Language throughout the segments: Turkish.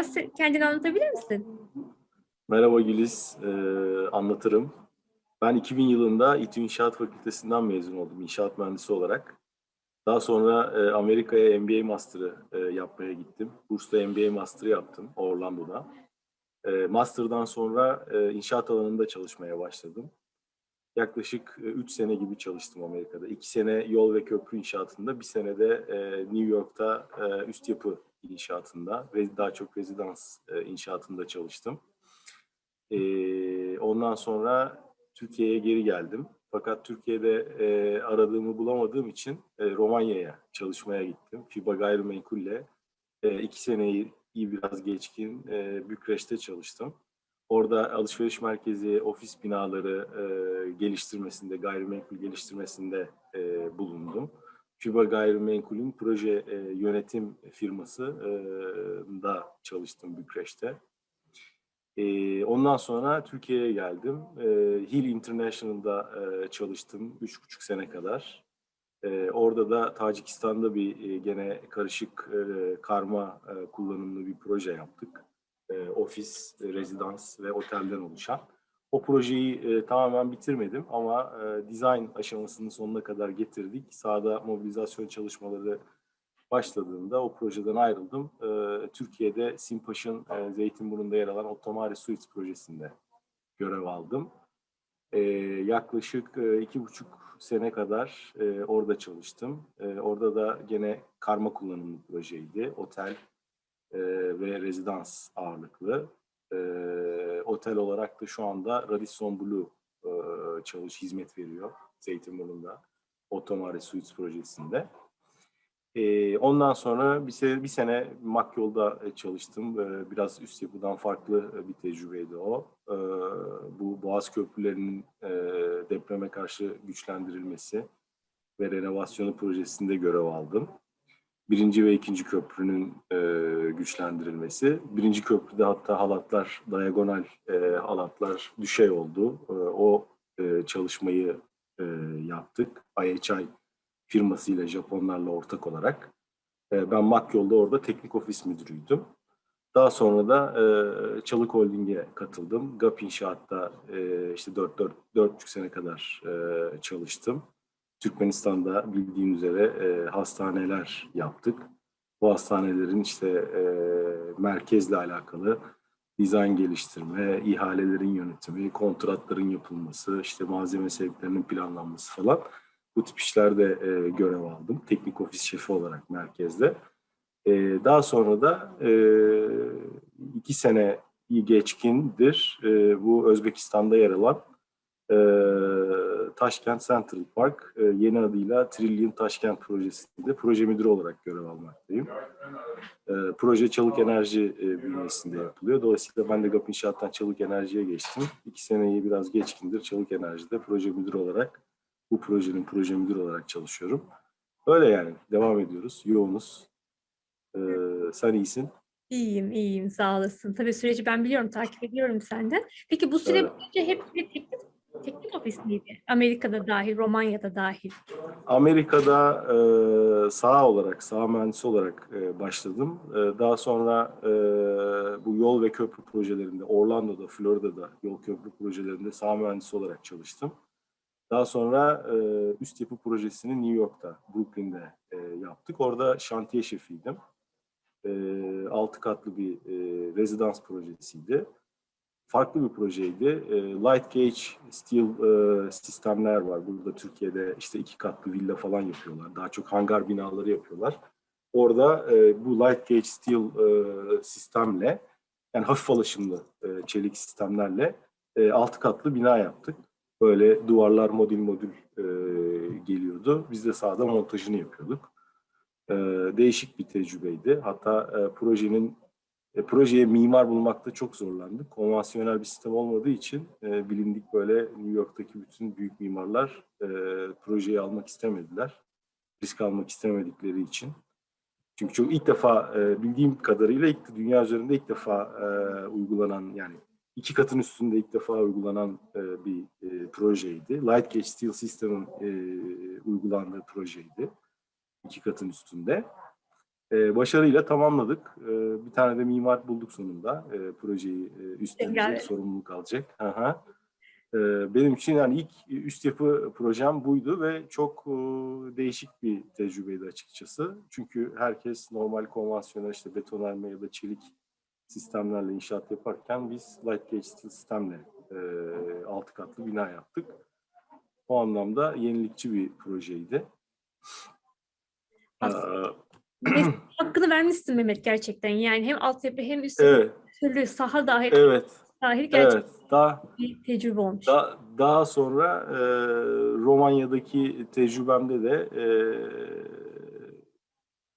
Biraz kendini anlatabilir misin? Merhaba Güliz, Ee, anlatırım. Ben 2000 yılında İTÜ İnşaat Fakültesinden mezun oldum inşaat mühendisi olarak. Daha sonra e, Amerika'ya MBA Master'ı e, yapmaya gittim. Burs'ta MBA Master'ı yaptım Orlando'da. E, Master'dan sonra e, inşaat alanında çalışmaya başladım. Yaklaşık 3 sene gibi çalıştım Amerika'da. 2 sene yol ve köprü inşaatında, bir sene de e, New York'ta e, üst yapı inşaatında ve daha çok rezidans e, inşaatında çalıştım. Ondan sonra Türkiye'ye geri geldim. Fakat Türkiye'de e, aradığımı bulamadığım için e, Romanya'ya çalışmaya gittim. FIBA Gayrimenkul'le e, iki seneyi iyi biraz geçkin e, Bükreş'te çalıştım. Orada alışveriş merkezi, ofis binaları e, geliştirmesinde, gayrimenkul geliştirmesinde e, bulundum. FIBA Gayrimenkul'ün proje e, yönetim firması e, da çalıştım Bükreş'te. Ee, ondan sonra Türkiye'ye geldim. Ee, Hill International'da e, çalıştım üç buçuk sene kadar. Ee, orada da Tacikistan'da bir e, gene karışık e, karma e, kullanımlı bir proje yaptık. E, ofis, e, rezidans ve otelden oluşan. O projeyi e, tamamen bitirmedim ama e, design aşamasının sonuna kadar getirdik. Sahada mobilizasyon çalışmaları başladığında o projeden ayrıldım. Ee, Türkiye'de Simpaş'ın e, Zeytinburnu'nda yer alan Otomari Suites projesinde görev aldım. Ee, yaklaşık e, iki buçuk sene kadar e, orada çalıştım. E, orada da gene karma kullanımlı projeydi. Otel e, ve rezidans ağırlıklı. E, otel olarak da şu anda Radisson Blue e, çalış hizmet veriyor Zeytinburnu'nda. Otomari Suites projesinde. Ee, ondan sonra bir sene, bir sene Makyol'da e, çalıştım. Ee, biraz üst yapıdan farklı e, bir tecrübeydi o. Ee, bu Boğaz Köprülerinin e, depreme karşı güçlendirilmesi ve renovasyonu projesinde görev aldım. Birinci ve ikinci köprünün e, güçlendirilmesi. Birinci köprüde hatta halatlar, diagonal e, halatlar düşey oldu. E, o e, çalışmayı e, yaptık. IHI firmasıyla Japonlarla ortak olarak. E, ben Makyol'da orada teknik ofis müdürüydüm. Daha sonra da e, Çalık Holding'e katıldım. GAP İnşaat'ta e, işte 4 4 4,5 sene kadar e, çalıştım. Türkmenistan'da bildiğin üzere e, hastaneler yaptık. Bu hastanelerin işte e, merkezle alakalı dizayn geliştirme, ihalelerin yönetimi, kontratların yapılması, işte malzeme sevklerinin planlanması falan bu tip işlerde e, görev aldım. Teknik ofis şefi olarak merkezde. E, daha sonra da e, iki sene geçkindir e, bu Özbekistan'da yer alan e, Taşkent Central Park e, yeni adıyla Trillion Taşkent Projesi'nde proje müdürü olarak görev almaktayım. E, proje Çalık Enerji e, bünyesinde yapılıyor. Dolayısıyla ben de GAP İnşaat'tan Çalık Enerji'ye geçtim. İki seneyi biraz geçkindir Çalık Enerji'de proje müdürü olarak bu projenin proje müdürü olarak çalışıyorum. Öyle yani devam ediyoruz. Yoğunuz. Ee, sen iyisin. İyiyim, iyiyim. Sağ olasın. Tabii süreci ben biliyorum, takip ediyorum senden. Peki bu süre boyunca hep bir teknik, teknik ofis miydi? Amerika'da dahil, Romanya'da dahil. Amerika'da e, sağ olarak, sağ mühendisi olarak e, başladım. E, daha sonra e, bu yol ve köprü projelerinde, Orlando'da, Florida'da yol köprü projelerinde sağ mühendisi olarak çalıştım. Daha sonra e, üst yapı projesini New York'ta, Brooklyn'de e, yaptık. Orada şantiye şefiydim. E, altı katlı bir e, rezidans projesiydi. Farklı bir projeydi. E, light gauge steel e, sistemler var. Burada Türkiye'de işte iki katlı villa falan yapıyorlar. Daha çok hangar binaları yapıyorlar. Orada e, bu light gauge steel e, sistemle, yani hafif alaşımlı e, çelik sistemlerle e, altı katlı bina yaptık böyle duvarlar modül modül e, geliyordu. Biz de sahada montajını yapıyorduk. E, değişik bir tecrübeydi. Hatta e, projenin e, projeye mimar bulmakta çok zorlandık. Konvansiyonel bir sistem olmadığı için e, bilindik böyle New York'taki bütün büyük mimarlar e, projeyi almak istemediler. Risk almak istemedikleri için. Çünkü çok ilk defa e, bildiğim kadarıyla ilk dünya üzerinde ilk defa e, uygulanan yani iki katın üstünde ilk defa uygulanan e, bir e, projeydi. Light Gauge Steel System'ın e, uygulandığı projeydi. İki katın üstünde. E, başarıyla tamamladık. E, bir tane de mimar bulduk sonunda e, projeyi e, üstlenecek, Evet. sorumluluk alacak. Aha. E, benim için yani ilk üst yapı projem buydu ve çok e, değişik bir tecrübeydi açıkçası. Çünkü herkes normal konvansiyonel işte betonarme ya da çelik sistemlerle inşaat yaparken biz light gauge steel sistemle e, altı katlı bina yaptık. O anlamda yenilikçi bir projeydi. Aslında hakkını vermişsin Mehmet gerçekten. Yani hem altyapı hem üst evet, türlü saha dahil, evet, dahil gerçekten evet. Daha bir tecrübe olmuş. Da, daha sonra e, Romanya'daki tecrübemde de e,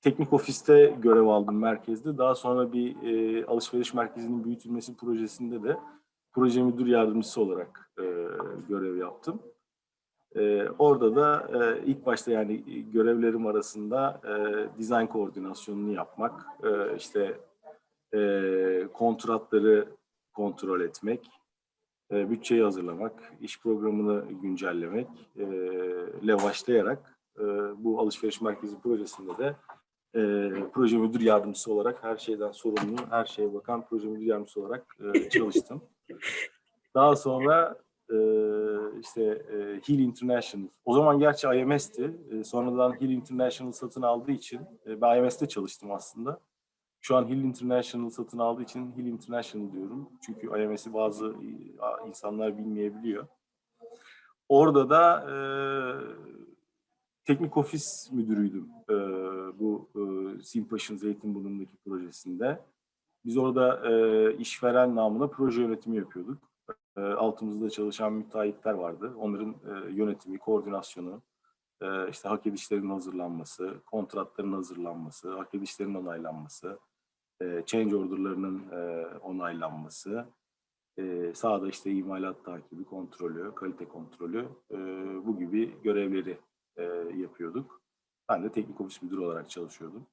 teknik ofiste görev aldım merkezde. Daha sonra bir e, alışveriş merkezinin büyütülmesi projesinde de proje müdür yardımcısı olarak e, görev yaptım. E, orada da e, ilk başta yani görevlerim arasında e, dizayn koordinasyonunu yapmak, e, işte e, kontratları kontrol etmek, e, bütçeyi hazırlamak, iş programını güncellemek, e, ile başlayarak e, bu alışveriş merkezi projesinde de e, proje müdür yardımcısı olarak her şeyden sorumlu, her şeye bakan proje müdür yardımcısı olarak e, çalıştım. Daha sonra e, işte e, Hill International, o zaman gerçi IMS'ti, e, sonradan Hill International satın aldığı için e, ben IMS'te çalıştım aslında. Şu an Hill International satın aldığı için Hill International diyorum. Çünkü IMS'i bazı insanlar bilmeyebiliyor. Orada da e, teknik ofis müdürüydüm e, bu e, Simpaş'ın Zeytinburnu'ndaki projesinde. Biz orada e, işveren namına proje yönetimi yapıyorduk. E, altımızda çalışan müteahhitler vardı. Onların e, yönetimi, koordinasyonu, e, işte hak edişlerin hazırlanması, kontratların hazırlanması, hak edişlerin onaylanması, change order'larının onaylanması, sahada işte imalat takibi, kontrolü, kalite kontrolü bu gibi görevleri yapıyorduk. Ben de teknik ofis müdürü olarak çalışıyordum.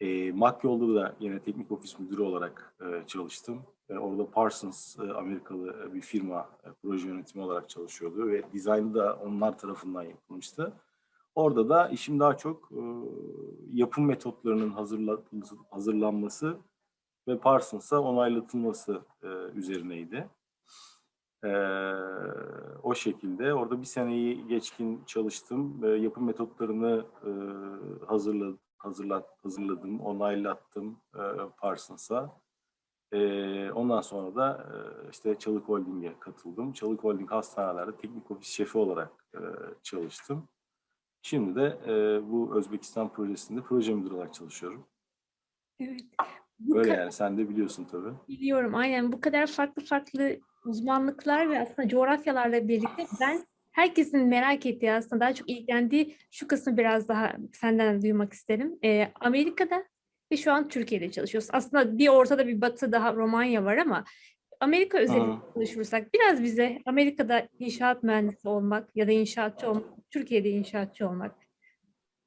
E, Makyol'da da yine teknik ofis müdürü olarak e, çalıştım. E, orada Parsons e, Amerikalı bir firma e, proje yönetimi olarak çalışıyordu ve dizaynı da onlar tarafından yapılmıştı. Orada da işim daha çok e, yapım metotlarının hazırla, hazırlanması ve Parsons'a onaylatılması e, üzerineydi. E, o şekilde orada bir seneyi geçkin çalıştım. E, yapım metotlarını e, hazırla, hazırlat, hazırladım, onaylattım e, Parsons'a. E, ondan sonra da e, işte Çalık Holding'e katıldım. Çalık Holding hastanelerde teknik ofis şefi olarak e, çalıştım. Şimdi de e, bu Özbekistan projesinde proje müdürü olarak çalışıyorum. Evet. Bu Böyle yani sen de biliyorsun tabii. biliyorum aynen bu kadar farklı farklı uzmanlıklar ve aslında coğrafyalarla birlikte ben herkesin merak ettiği aslında daha çok ilgilendiği şu kısmı biraz daha senden duymak isterim. Ee, Amerika'da ve şu an Türkiye'de çalışıyorsun. Aslında bir ortada bir batı daha Romanya var ama Amerika özelinde Hı. konuşursak biraz bize Amerika'da inşaat mühendisi olmak ya da inşaatçı olmak, Türkiye'de inşaatçı olmak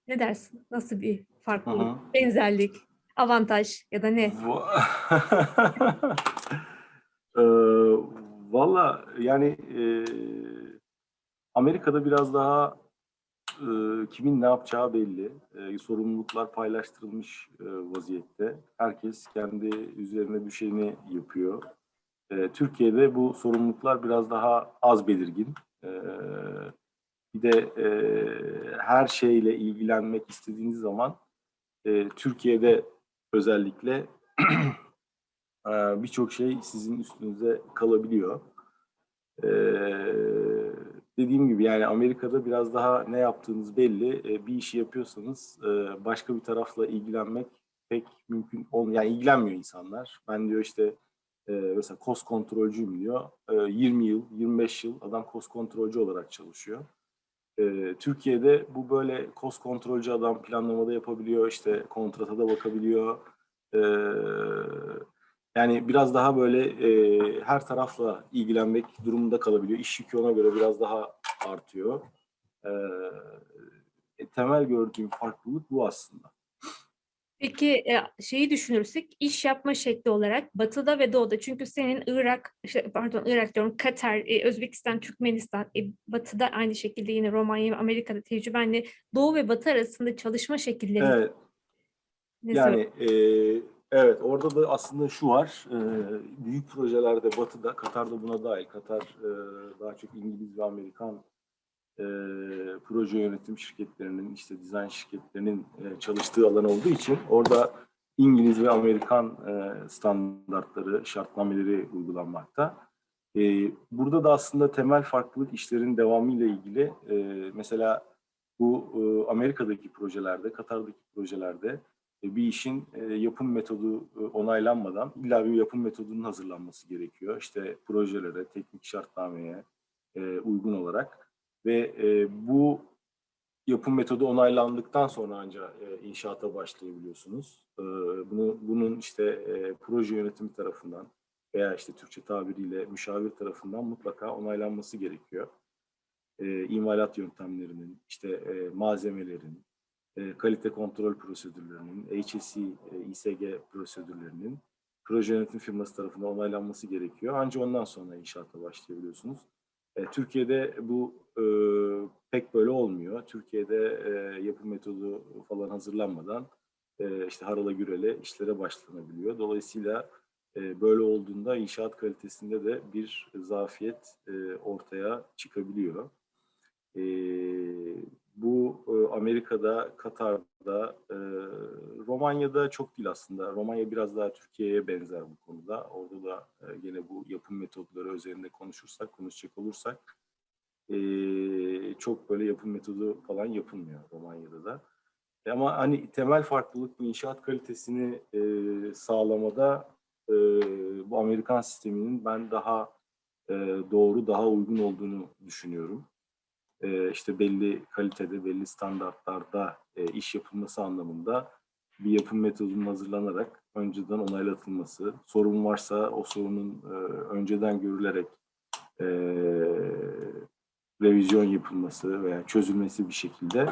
ne dersin? Nasıl bir farklılık, hı. benzerlik, avantaj ya da ne? Eee, Valla yani eee, Amerika'da biraz daha eee, kimin ne yapacağı belli. Eee, sorumluluklar paylaştırılmış eee, vaziyette. Herkes kendi üzerine düşeni yapıyor. Eee, Türkiye'de bu sorumluluklar biraz daha az belirgin. Eee, bir de eee, her şeyle ilgilenmek istediğiniz zaman eee, Türkiye'de özellikle eee, birçok şey sizin üstünüze kalabiliyor. Eee, dediğim gibi yani Amerika'da biraz daha ne yaptığınız belli. Eee, bir işi yapıyorsanız eee, başka bir tarafla ilgilenmek pek mümkün olmuyor. Yani ilgilenmiyor insanlar. Ben diyor işte eee, mesela cost kontrolcüyüm diyor. Eee, 20 yıl, 25 yıl adam cost kontrolcü olarak çalışıyor. Eee, Türkiye'de bu böyle cost kontrolcü adam planlamada yapabiliyor, işte kontrata da bakabiliyor. Eee, yani biraz daha böyle eee, her tarafla ilgilenmek durumunda kalabiliyor. İş yükü ona göre biraz daha artıyor. E, temel gördüğüm farklılık bu aslında. Peki e, şeyi düşünürsek iş yapma şekli olarak Batı'da ve Doğu'da çünkü senin Irak, pardon Irak diyorum Katar, e, Özbekistan, Türkmenistan, e, Batı'da aynı şekilde yine Romanya ve Amerika'da tecrübenle Doğu ve Batı arasında çalışma şekilleri Evet. Ne Yani e, evet orada da aslında şu var. e, büyük projelerde Batı'da, Katar'da buna dahil. Katar e, daha çok İngiliz ve Amerikan e, proje yönetim şirketlerinin, işte dizayn şirketlerinin e, çalıştığı alan olduğu için orada İngiliz ve Amerikan e, standartları, şartnameleri uygulanmakta. E, burada da aslında temel farklılık işlerin devamıyla ilgili. E, mesela bu e, Amerika'daki projelerde, Katar'daki projelerde bir işin e, yapım metodu e, onaylanmadan illa bir yapım metodunun hazırlanması gerekiyor. İşte projelere, teknik şartnameye e, uygun olarak ve e, bu yapım metodu onaylandıktan sonra ancak e, inşaata başlayabiliyorsunuz. E, bunu bunun işte e, proje yönetimi tarafından veya işte Türkçe tabiriyle müşavir tarafından mutlaka onaylanması gerekiyor. E, imalat yöntemlerinin, işte e, malzemelerin, e, kalite kontrol prosedürlerinin, HSE, e, İSG prosedürlerinin proje yönetim firması tarafından onaylanması gerekiyor. Ancak ondan sonra inşaata başlayabiliyorsunuz. E, Türkiye'de bu e, pek böyle olmuyor. Türkiye'de e, yapım metodu falan hazırlanmadan e, işte harala gürele işlere başlanabiliyor. Dolayısıyla e, böyle olduğunda inşaat kalitesinde de bir zafiyet e, ortaya çıkabiliyor. E, bu e, Amerika'da, Katar'da, e, Romanya'da çok değil aslında. Romanya biraz daha Türkiye'ye benzer bu konuda. Orada da e, gene bu yapım metodları üzerinde konuşursak, konuşacak olursak e, çok böyle yapım metodu falan yapılmıyor Romanya'da da. E, Ama hani temel farklılık inşaat kalitesini e, sağlamada e, bu Amerikan sisteminin ben daha e, doğru, daha uygun olduğunu düşünüyorum işte belli kalitede, belli standartlarda e, iş yapılması anlamında bir yapım metodunun hazırlanarak önceden onaylatılması, sorun varsa o sorunun e, önceden görülerek e, revizyon yapılması veya çözülmesi bir şekilde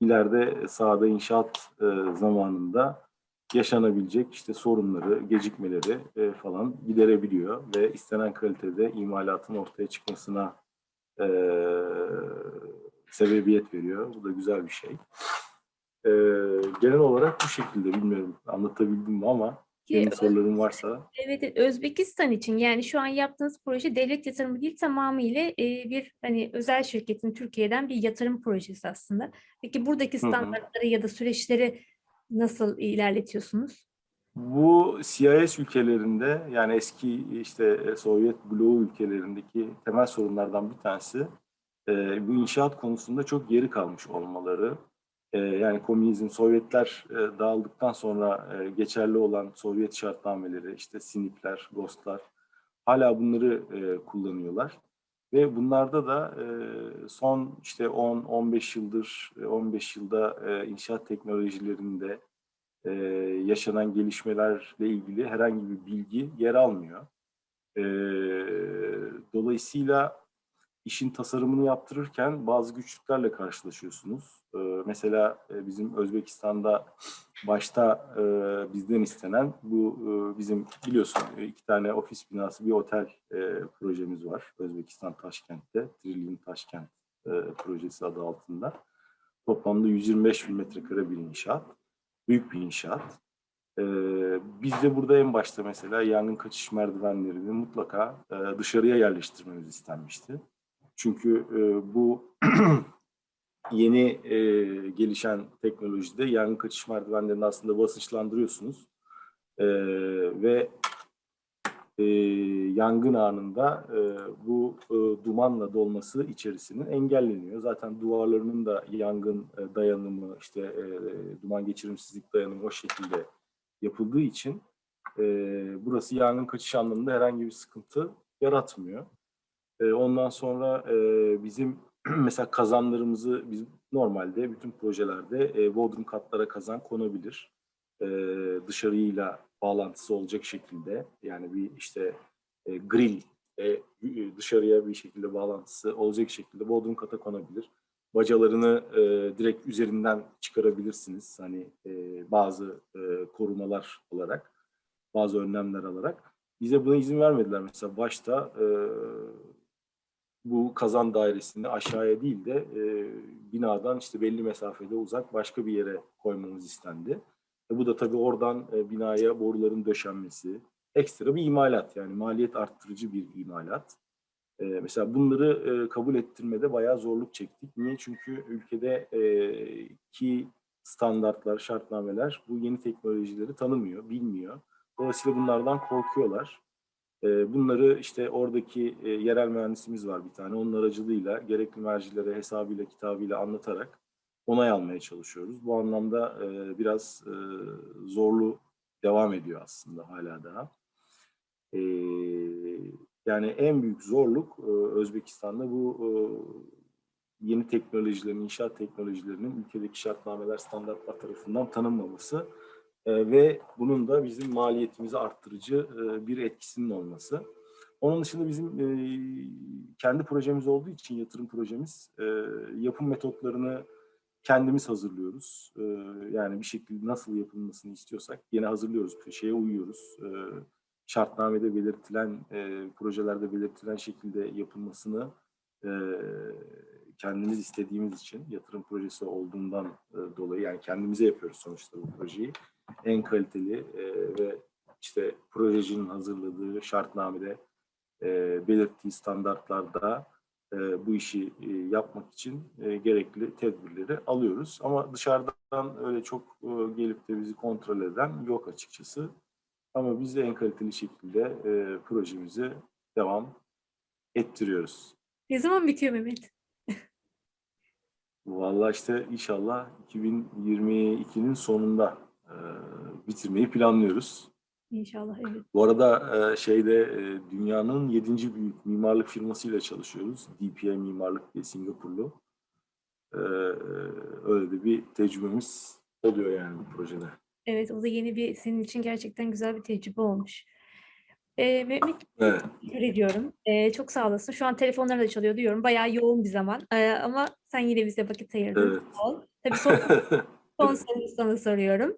ileride sahada inşaat e, zamanında yaşanabilecek işte sorunları, gecikmeleri e, falan giderebiliyor ve istenen kalitede imalatın ortaya çıkmasına e, sebebiyet veriyor. Bu da güzel bir şey. E, genel olarak bu şekilde bilmiyorum anlatabildim mi ama senin soruların varsa Evet, Özbekistan için yani şu an yaptığınız proje devlet yatırımı değil tamamıyla e, bir hani özel şirketin Türkiye'den bir yatırım projesi aslında. Peki buradaki standartları ya da süreçleri nasıl ilerletiyorsunuz? Bu CIS ülkelerinde yani eski işte Sovyet bloğu ülkelerindeki temel sorunlardan bir tanesi e, bu inşaat konusunda çok geri kalmış olmaları. E, yani komünizm, Sovyetler e, dağıldıktan sonra geçerli olan Sovyet şartnameleri, işte SNİP'ler, GOST'lar hala bunları kullanıyorlar. Ve bunlarda da son işte 10-15 yıldır, e, 15 yılda inşaat teknolojilerinde e, yaşanan gelişmelerle ilgili herhangi bir bilgi yer almıyor. E, dolayısıyla işin tasarımını yaptırırken bazı güçlüklerle karşılaşıyorsunuz. E, mesela e, bizim Özbekistan'da başta e, bizden istenen bu e, bizim biliyorsun e, iki tane ofis binası bir otel e, projemiz var Özbekistan Taşkent'te. Trillion Taşkent e, projesi adı altında. Toplamda 125 bin metrekare bir inşaat. Büyük bir inşaat. Ee, biz de burada en başta mesela yangın kaçış merdivenlerini mutlaka e, dışarıya yerleştirmemiz istenmişti. Çünkü e, bu yeni e, gelişen teknolojide yangın kaçış merdivenlerini aslında basınçlandırıyorsunuz. E, ve e, yangın anında e, bu e, dumanla dolması içerisinin engelleniyor. Zaten duvarlarının da yangın e, dayanımı, işte e, duman geçirimsizlik dayanımı o şekilde yapıldığı için e, burası yangın kaçış anlamında herhangi bir sıkıntı yaratmıyor. E, ondan sonra e, bizim mesela kazanlarımızı biz normalde bütün projelerde e, bodrum katlara kazan konabilir. E, dışarıyla bağlantısı olacak şekilde yani bir işte e, grill e, dışarıya bir şekilde bağlantısı olacak şekilde bodrum kata konabilir. Bacalarını e, direkt üzerinden çıkarabilirsiniz. Hani e, bazı e, korumalar olarak, bazı önlemler alarak. Bize buna izin vermediler. Mesela başta e, bu kazan dairesini aşağıya değil de e, binadan işte belli mesafede uzak başka bir yere koymamız istendi. Bu da tabii oradan e, binaya boruların döşenmesi. Ekstra bir imalat yani maliyet arttırıcı bir imalat. E, mesela bunları e, kabul ettirmede bayağı zorluk çektik. Niye? Çünkü ülkede e, ki standartlar, şartnameler bu yeni teknolojileri tanımıyor, bilmiyor. Dolayısıyla bunlardan korkuyorlar. E, bunları işte oradaki e, yerel mühendisimiz var bir tane. Onun aracılığıyla gerekli mercilere hesabıyla, kitabıyla anlatarak onay almaya çalışıyoruz. Bu anlamda e, biraz e, zorlu devam ediyor aslında hala daha. E, yani en büyük zorluk e, Özbekistan'da bu e, yeni teknolojilerin, inşaat teknolojilerinin ülkedeki şartnameler, standartlar tarafından tanınmaması e, ve bunun da bizim maliyetimizi arttırıcı e, bir etkisinin olması. Onun dışında bizim e, kendi projemiz olduğu için yatırım projemiz e, yapım metotlarını kendimiz hazırlıyoruz. E, yani bir şekilde nasıl yapılmasını istiyorsak yine hazırlıyoruz, şeye uyuyoruz. E, şartnamede belirtilen, e, projelerde belirtilen şekilde yapılmasını e, kendimiz istediğimiz için yatırım projesi olduğundan e, dolayı yani kendimize yapıyoruz sonuçta bu projeyi. En kaliteli ve işte projecinin hazırladığı şartnamede e, belirttiği standartlarda bu işi e, yapmak için e, gerekli tedbirleri alıyoruz. Ama dışarıdan öyle çok e, gelip de bizi kontrol eden yok açıkçası. Ama biz de en kaliteli şekilde e, projemizi devam ettiriyoruz. Ne zaman bitiyor Mehmet? Vallahi işte inşallah 2022'nin sonunda e, bitirmeyi planlıyoruz. İnşallah evet. Bu arada e, şeyde e, dünyanın yedinci büyük mimarlık firmasıyla çalışıyoruz. DPI Mimarlık diye Singapurlu. E, öyle de bir tecrübemiz oluyor yani bu projede. Evet o da yeni bir senin için gerçekten güzel bir tecrübe olmuş. Ee, Mehmet Evet. teşekkür ediyorum. Ee, çok sağ olasın. Şu an telefonlar da çalıyor diyorum. Bayağı yoğun bir zaman. Ee, ama sen yine bize vakit ayırdın. Evet. Tabii son, son soruyu sana soruyorum.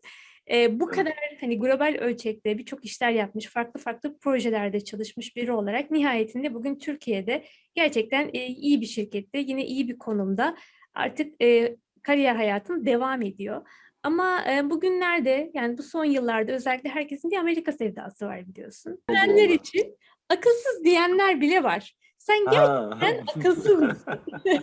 Ee, bu kadar hani global ölçekte birçok işler yapmış, farklı farklı projelerde çalışmış biri olarak nihayetinde bugün Türkiye'de gerçekten e, iyi bir şirkette, yine iyi bir konumda artık e, kariyer hayatın devam ediyor. Ama e, bugünlerde yani bu son yıllarda özellikle herkesin bir Amerika sevdası var biliyorsun. Diyenler için akılsız diyenler bile var. Sen gerçekten akılsız mısın?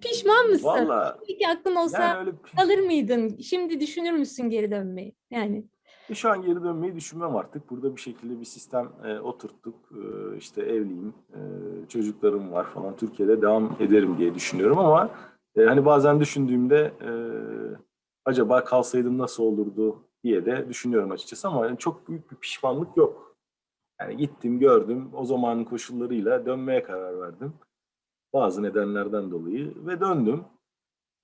Pişman mısın? Valla Peki aklın olsa yani öyle alır mıydın? Şimdi düşünür müsün geri dönmeyi? Yani şu an geri dönmeyi düşünmem artık. Burada bir şekilde bir sistem e, oturttuk. E, işte evliyim, e, çocuklarım var falan. Türkiye'de devam ederim diye düşünüyorum ama e, hani bazen düşündüğümde e, acaba kalsaydım nasıl olurdu diye de düşünüyorum açıkçası ama yani çok büyük bir pişmanlık yok. Yani gittim, gördüm. O zamanın koşullarıyla dönmeye karar verdim. Bazı nedenlerden dolayı ve döndüm.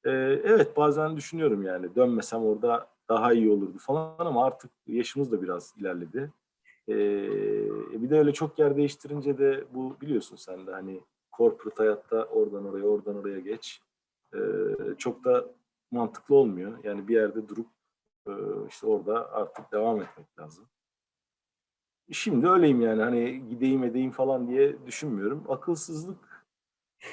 Ee, evet bazen düşünüyorum yani dönmesem orada daha iyi olurdu falan ama artık yaşımız da biraz ilerledi. Ee, bir de öyle çok yer değiştirince de bu biliyorsun sen de hani corporate hayatta oradan oraya oradan oraya geç. Ee, çok da mantıklı olmuyor. Yani bir yerde durup e, işte orada artık devam etmek lazım. Şimdi öyleyim yani hani gideyim edeyim falan diye düşünmüyorum. Akılsızlık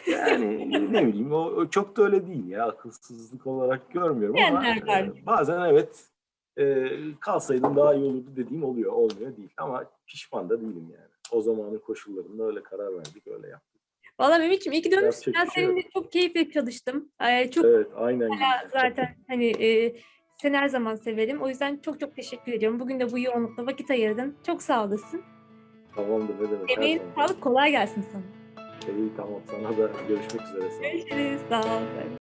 yani ne bileyim o, o çok da öyle değil ya akılsızlık olarak görmüyorum ama Diyenler var. e, bazen evet e, kalsaydım daha iyi olurdu dediğim oluyor olmuyor değil ama pişman da değilim yani. O zamanın koşullarında öyle karar verdik öyle yaptık. Valla Mehmetciğim iyi ki dönmüşsün. Yapacak Ben bir şey seninle çok keyifle çalıştım. Ee, çok Evet aynen. gibi. zaten hani e, seni her zaman severim. O yüzden çok çok teşekkür ediyorum. Bugün de bu yoğunlukta vakit ayırdın. Çok sağ olasın. Tamamdır ne demek. her Emeğin zaman. sağlık kolay gelsin sana. İyi tamam sana da görüşmek üzere. Ol. Görüşürüz. Sağ ol.